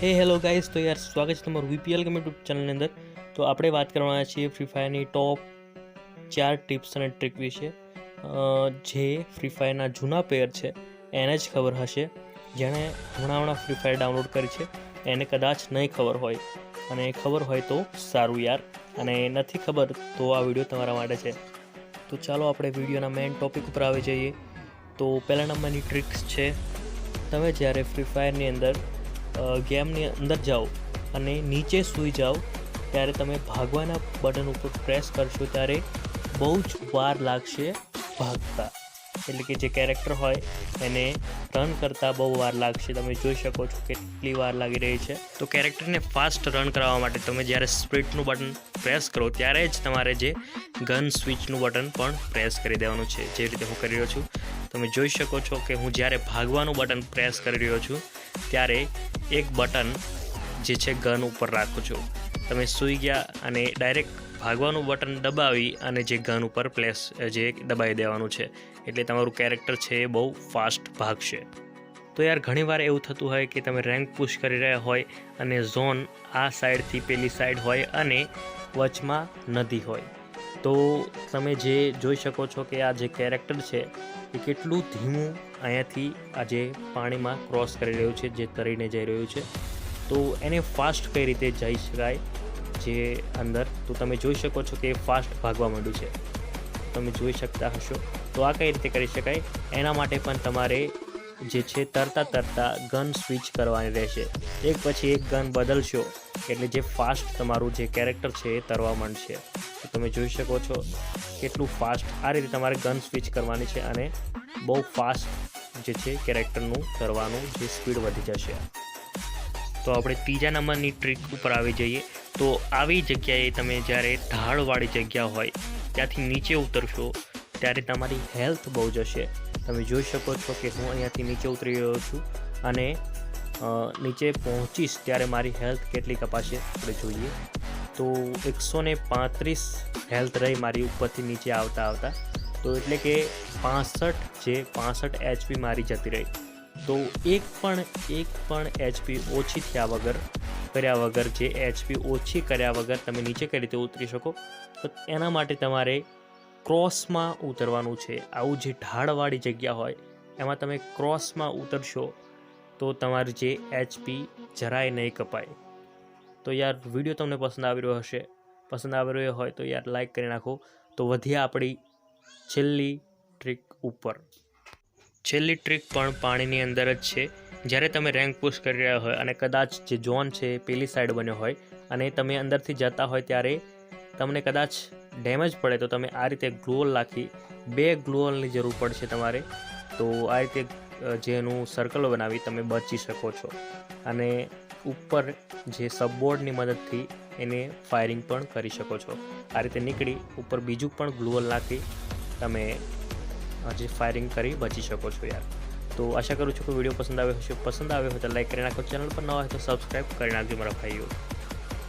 હે hello guys તો યાર, સ્વાગત છે તમારું વીપીએલ ગમે યુટ્યુબ ચેનલની અંદર. તો આપણે વાત કરવાના છીએ ફ્રી ફાયરની ટોપ ચાર ટિપ્સ અને ટ્રીક વિશે. જે ફ્રી ફાયરના જૂના પ્લેયર છે, એને જ ખબર હશે. જેણે હમણાં હમણાં ફ્રી ફાયર ડાઉનલોડ કરી છે, એને કદાચ નહીં ખબર હોય. અને ખબર હોય તો સારું યાર. અને નથી ખબર તો આ વીડિયો તમારા માટે છે. તો ચાલો આપણે વિડીયોના મેઇન ટોપિક ઉપર આવી જઈએ. તો પહેલા નંબરની ટ્રિક્સ છે, તમે જ્યારે ફ્રી ફાયરની અંદર ગેમની અંદર જાઓ અને નીચે સૂઈ જાઓ, ત્યારે તમે ભાગવાના બટન ઉપર પ્રેસ કરશો ત્યારે બહુ જ વાર લાગશે ભાગતા. એટલે કે જે કેરેક્ટર હોય એને રન કરતાં બહુ વાર લાગશે. તમે જોઈ શકો છો કેટલી વાર લાગી રહી છે. તો કેરેક્ટરને ફાસ્ટ રન કરાવવા માટે તમે જ્યારે સ્પ્રિટનું બટન પ્રેસ કરો, ત્યારે જ તમારે જે ગન સ્વિચનું બટન પણ પ્રેસ કરી દેવાનું છે. જે રીતે હું કરી રહ્યો છું. તમે જોઈ શકો છો કે હું જ્યારે ભાગવાનું બટન પ્રેસ કરી રહ્યો છું ત્યારે એક બટન જે છે ગન ઉપર રાખું છું. તમે સૂઈ ગયા અને ડાયરેક્ટ ભાગવાનું બટન દબાવી અને જે ગન ઉપર પ્લેસ જે દબાવી દેવાનું છે. એટલે તમારું કેરેક્ટર છે એ બહુ ફાસ્ટ ભાગશે. તો યાર, ઘણીવાર એવું થતું હોય કે તમે રેન્ક પુશ કરી રહ્યા હોય અને ઝોન આ સાઈડથી પેલી સાઈડ હોય અને વચમાં નદી હોય. તો તમે જે જોઈ શકો છો કે આ જે કેરેક્ટર છે એ કેટલું ધીમું અહીંયાથી આજે પાણીમાં ક્રોસ કરી રહ્યું છે, જે તરીને જઈ રહ્યું છે. તો એને ફાસ્ટ કઈ રીતે જઈ શકાય જે અંદર? તો તમે જોઈ શકો છો કે ફાસ્ટ ભાગવા માંડ્યું છે. તમે જોઈ શકતા હશો. તો આ કઈ રીતે કરી શકાય? એના માટે પણ તમારે જે છે તરતા તરતા ગન સ્વિચ કરવાની રહેશે. એક પછી એક ગન બદલશો એટલે જે ફાસ્ટ તમારું જે કેરેક્ટર છે એ તરવા માંડશે. તમે જોઈ શકો છો કેટલું ફાસ્ટ આ રીતે તમારે ગન સ્વિચ કરવાની છે અને બહુ ફાસ્ટ જે છે કેરેક્ટરનું કરવાનું જે સ્પીડ વધી જશે. તો આપણે ત્રીજા નંબરની ટ્રીક ઉપર આવી જઈએ. તો આવી જગ્યાએ તમે જ્યારે ઢાળવાળી જગ્યા હોય, ત્યાંથી નીચે ઉતરશો, ત્યારે તમારી હેલ્થ બહુ જશે. તમે જોઈ શકો છો કે હું અહીંયાથી નીચે ઉતરી રહ્યો છું અને નીચે પહોંચીશ ત્યારે મારી હેલ્થ કેટલી કપાશે આપણે જોઈએ. તો એકસો ને પાંત્રીસ હેલ્થ રહી મારી ઉપરથી નીચે આવતા આવતા. તો એટલે કે પાસઠ જે પાસઠ એચપી મારી જતી રહી. તો એક પણ એક પણ એચપી ઓછી થયા વગર, કર્યા વગર, જે એચપી ઓછી કર્યા વગર તમે નીચે કઈ રીતે ઉતરી શકો? તો એના માટે તમારે ક્રોસમાં ઉતરવાનું છે. આવું જે ઢાળવાળી જગ્યા હોય, એમાં તમે ક્રોસમાં ઉતરશો, તો તમારું જે એચપી જરાય નહીં કપાય. તો યાર વીડિયો તમને પસંદ આવી રહ્યો હશે. પસંદ આવી રહ્યો હોય તો યાર લાઇક કરી નાખો. તો વધીએ આપણી છેલ્લી ટ્રીક ઉપર. છેલ્લી ટ્રીક પણ પાણીની અંદર જ છે. જ્યારે તમે રેન્ક પુશ કરી રહ્યા હોય અને કદાચ જે ઝોન છે પેલી સાઈડ બન્યો હોય અને તમે અંદરથી જતા હોય ત્યારે તમને કદાચ ડેમેજ પડે તો તમે આ રીતે ગ્લોઅલ નાખી બે ગ્લોઅલની જરૂર પડશે તમારે. તો આ રીતે જેનું સર્કલ બનાવી તમે બચી શકો છો. અને ઉપર જે સબબોર્ડની મદદથી એને ફાયરિંગ પણ કરી શકો છો. આ રીતે નીકળી ઉપર બીજું પણ ગ્લુઅલ નાખી તમે હજી ફાયરિંગ કરી બચી શકો છો યાર. તો આશા કરું છું કે વીડિયો પસંદ આવ્યો હશે. પસંદ આવ્યો હોય તો લાઈક કરી નાખો. ચેનલ પર ન હોય તો સબસ્ક્રાઈબ કરી નાખજો મારા ભાઈઓ.